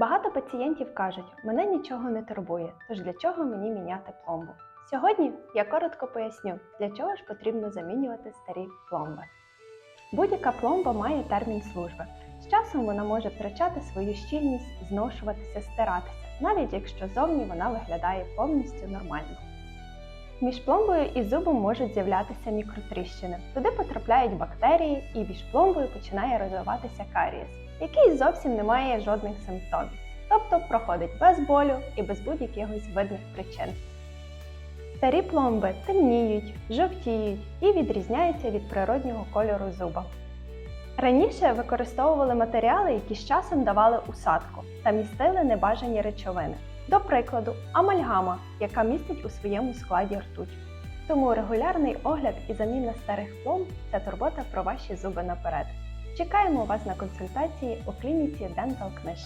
Багато пацієнтів кажуть, мене нічого не турбує, тож для чого мені міняти пломбу? Сьогодні я коротко поясню, для чого ж потрібно замінювати старі пломби. Будь-яка пломба має термін служби. З часом вона може втрачати свою щільність, зношуватися, стиратися, навіть якщо зовні вона виглядає повністю нормально. Між пломбою і зубом можуть з'являтися мікротріщини. Туди потрапляють бактерії, і між пломбою починає розвиватися карієс, який зовсім не має жодних симптомів, тобто проходить без болю і без будь-якихось видних причин. Старі пломби темніють, жовтіють і відрізняються від природнього кольору зуба. Раніше використовували матеріали, які з часом давали усадку та містили небажані речовини. До прикладу, амальгама, яка містить у своєму складі ртуть. Тому регулярний огляд і заміна старих пломб це турбота про ваші зуби наперед. Чекаємо вас на консультації у клініці Dental Книж.